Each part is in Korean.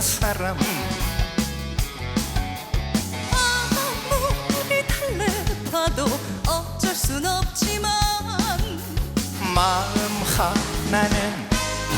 사람 아무리 달래봐도 어쩔 순 없지만 마음 하나는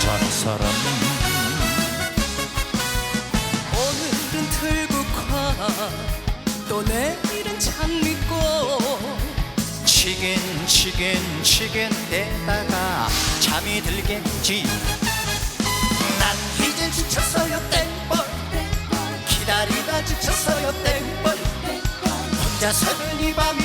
전 사람 오늘은 들국화 또 내일은 장미꽃 치근치근 치근대다가 잠이 들겠지. 난 이제 지쳤어요 땡벌 기다리다 지쳤어요 땡벌 혼자 서는 이 밤이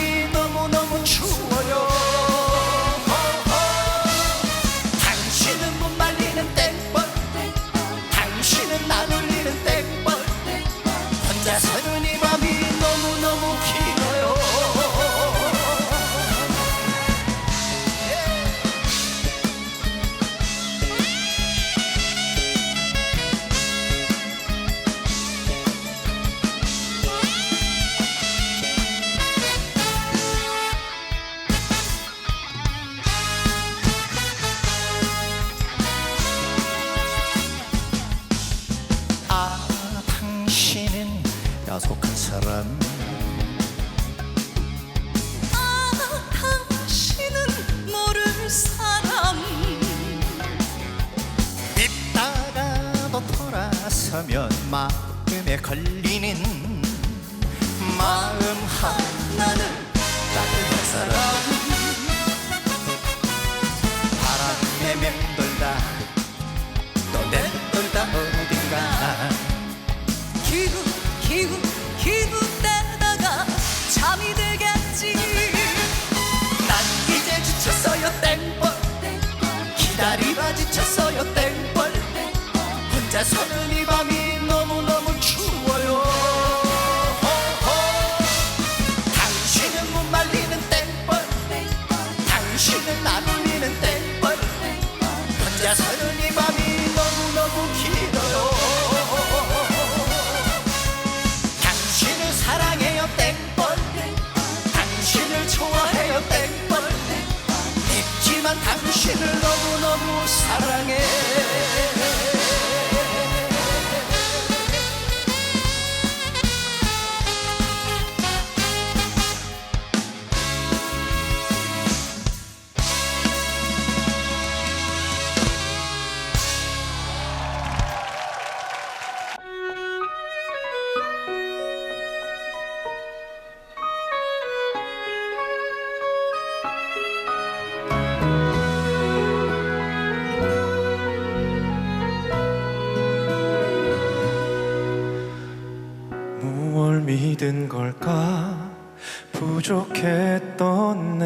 바람에 맴돌다. 또 맴돌다 어딘가. 기우 기우 기우대다가 잠이 들겠지. 난 이제 지쳤어요 땡벌 기다리다 지쳤어요 땡벌 혼자서는 당신을 너무너무 사랑해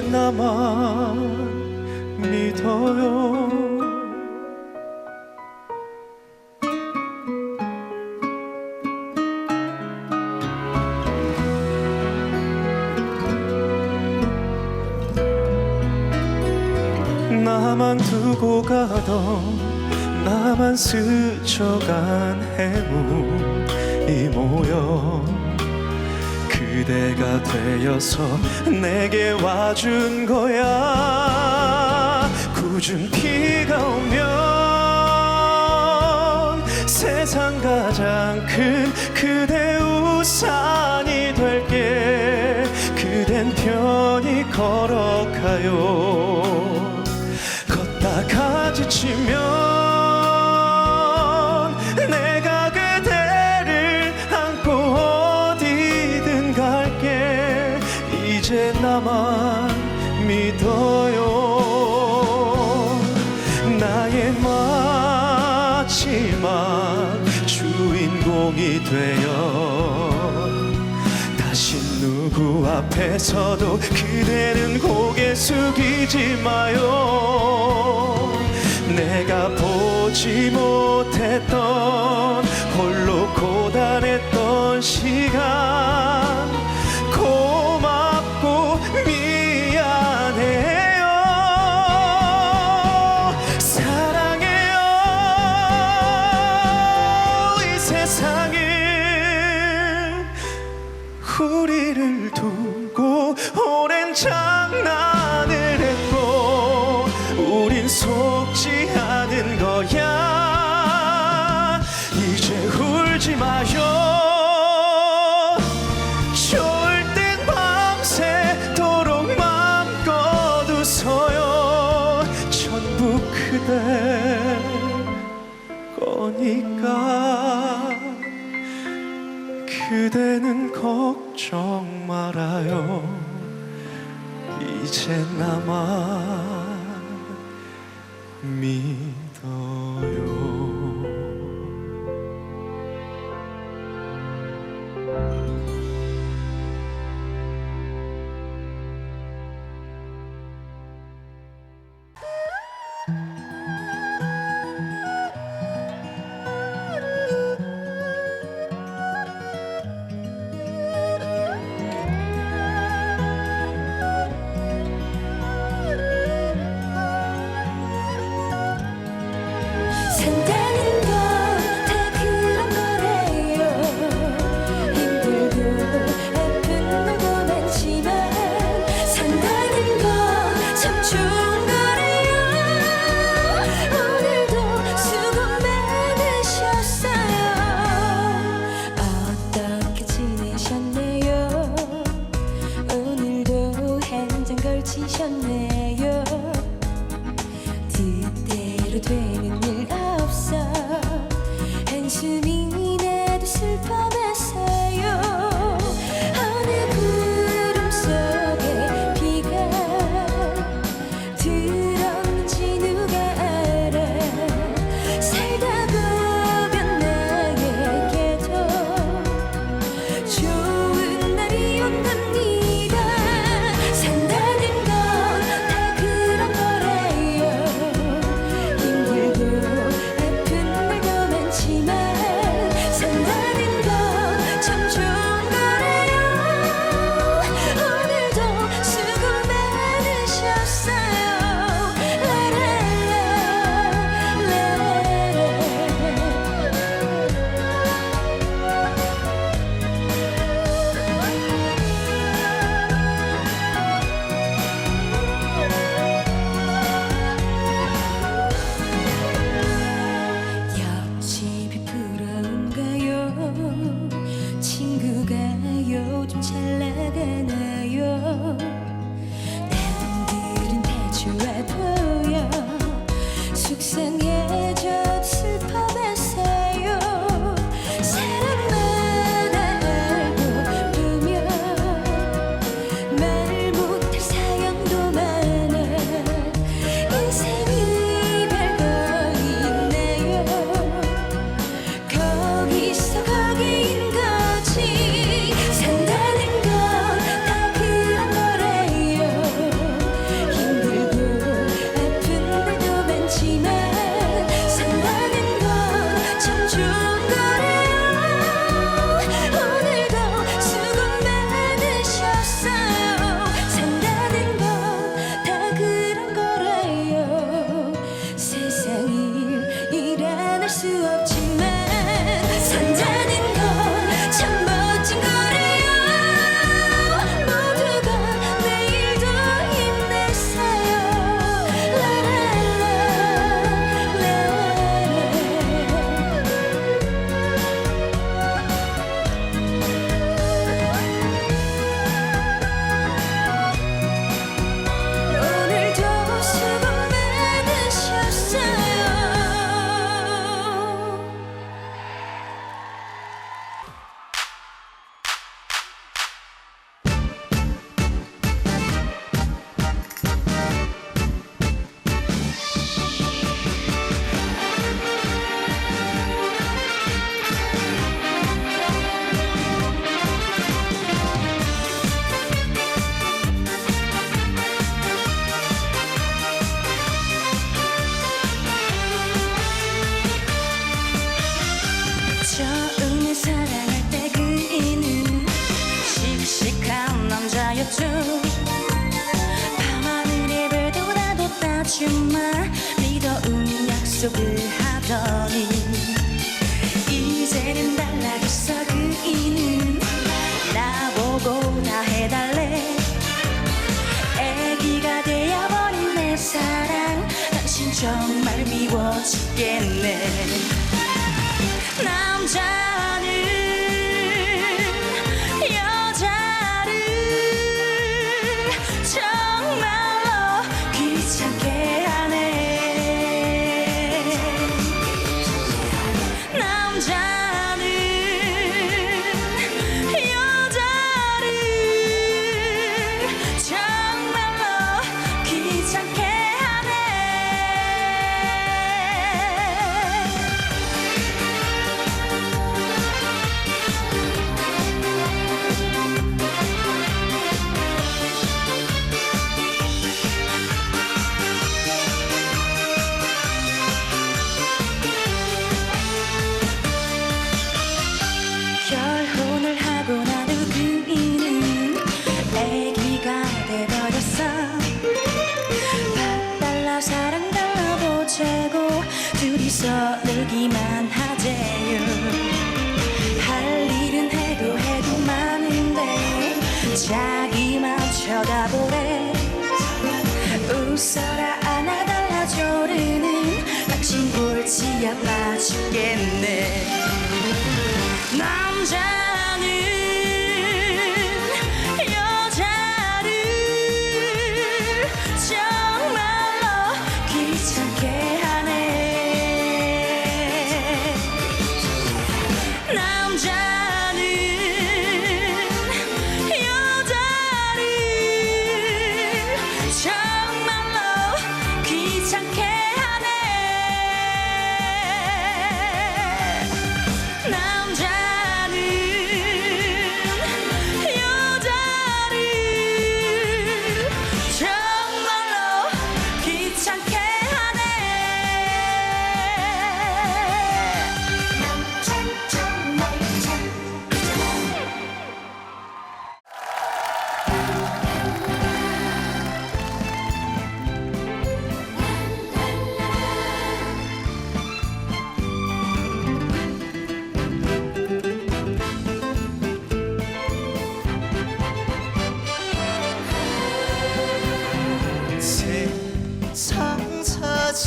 나만 믿어요. 나만 두고 가던 나만 스쳐간 해물이 모여 그대가 되어서 내게 와준 거야. 굳은 비가 오면 세상 가장 큰 그대 우산이 될게. 그댄 편히 걸어가요. 걷다가 지치면 주인공이 되어 다시 누구 앞에서도 그대는 고개 숙이지 마요. 내가 보지 못했던 홀로 고단했던 시간. 그대는 걱정 말아요. 이제 나만 믿 내게 되는 일 없어. 한숨이 나도 슬퍼 줘 밤하늘의 별도 나도 따주마 믿어온 약속을 하더니 이제는 달라졌어 그이는 나보고 다 해달래 애기가 되어버린 내 사랑 당신 정말 미워 죽겠네 남자 정 서 놀기만 하재요. 할 일은 해도 해도 많은데 자기만 쳐다보래. 웃어라 안아달라 조르는 당신 골치 아파 죽겠네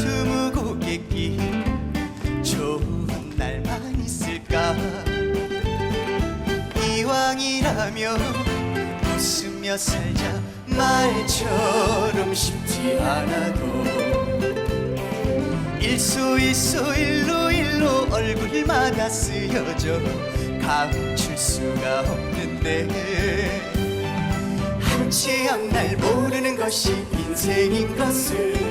스무고 객기 좋은 날만 있을까? 이왕이라면 웃으며 살자. 말처럼 쉽지 않아도. 일소 일소 일로 일로 얼굴마다 쓰여져 감출 수가 없는데. 한치 앞날 모르는 것이 인생인 것을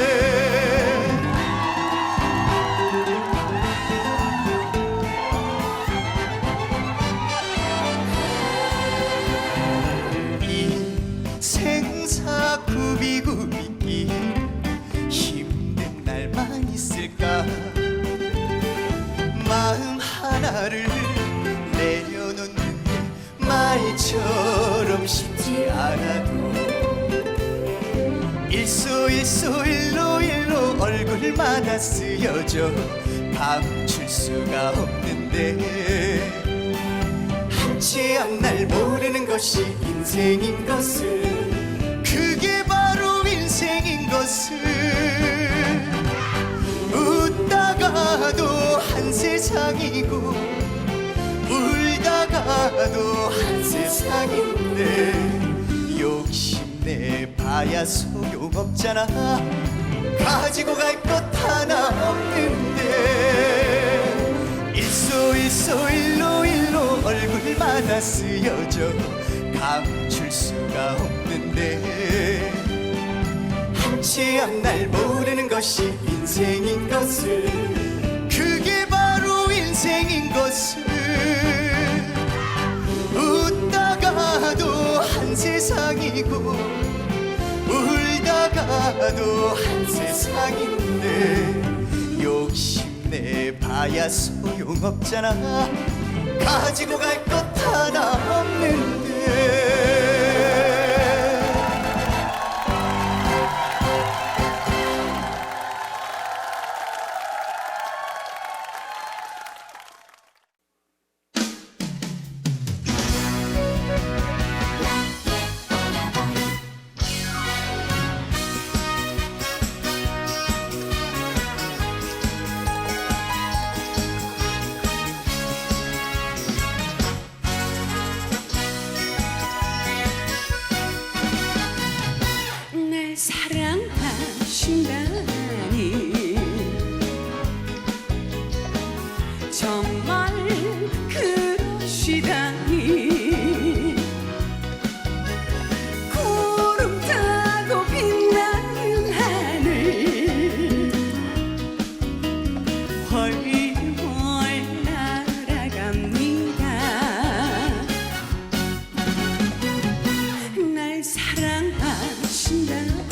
일로 일로 얼굴마다 쓰여져 감출 수가 없는데. 한치 앞날 모르는 것이 인생인 것을 그게 바로 인생인 것을 웃다가도 한 세상이고 울다가도 한 세상인데 욕심 내 봐야 소용없잖아. 가지고 갈 것 하나 없는데. 일소 일소 일로 일로 얼굴마다 쓰여져 감출 수가 없는데. 한치 앞날 모르는 것이 인생인 것을 그게 바로 인생인 것을 세상이고 울다가도 한 세상인데 욕심내 봐야 소용없잖아. 가지고 갈 것 하나 없는 사랑하신다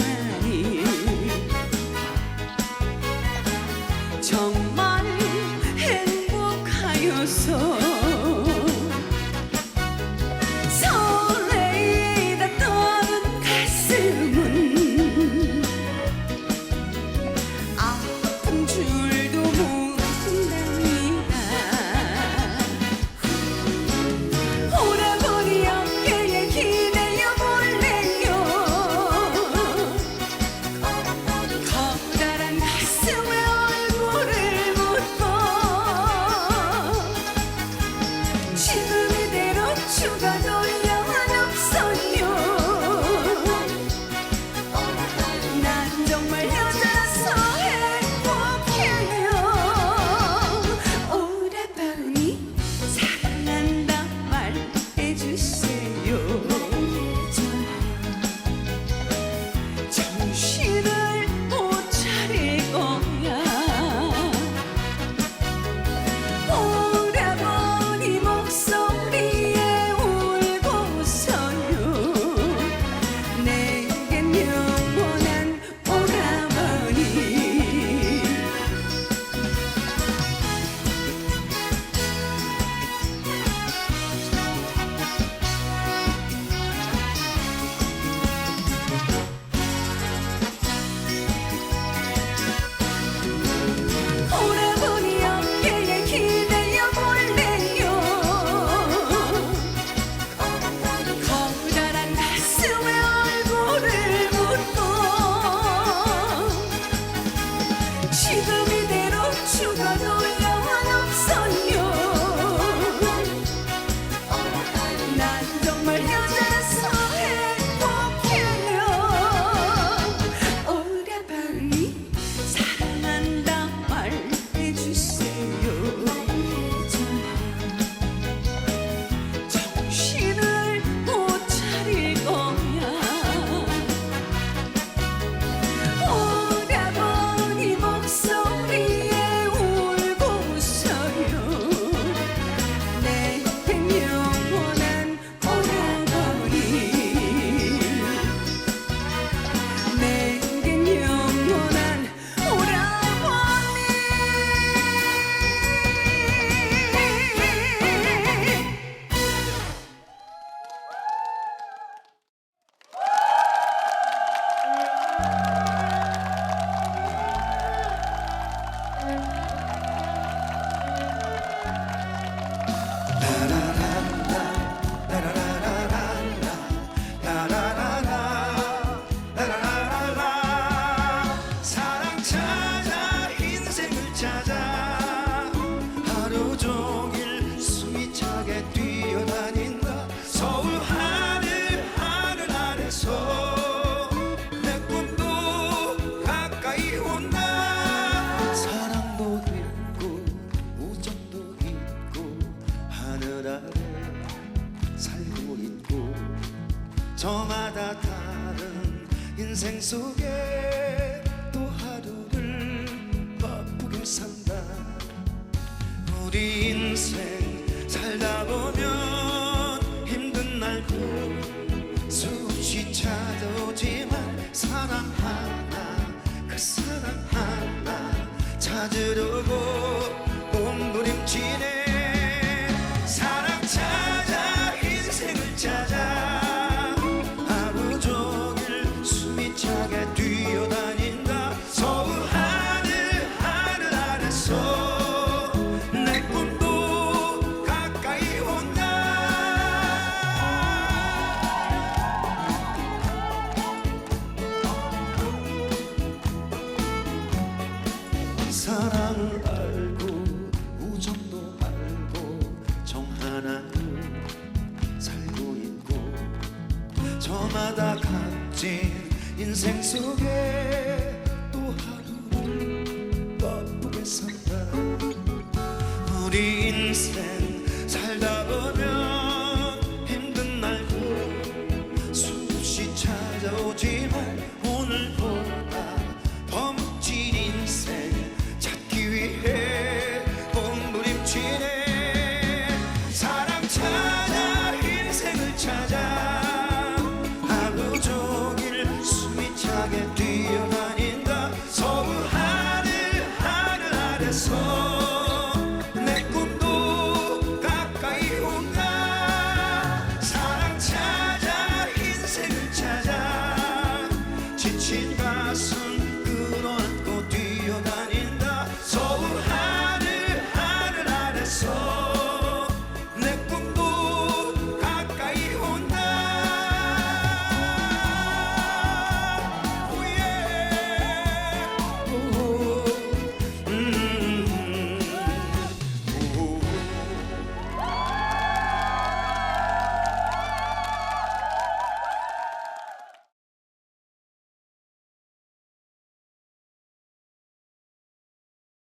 찾으려고 저마다 각진 인생 속에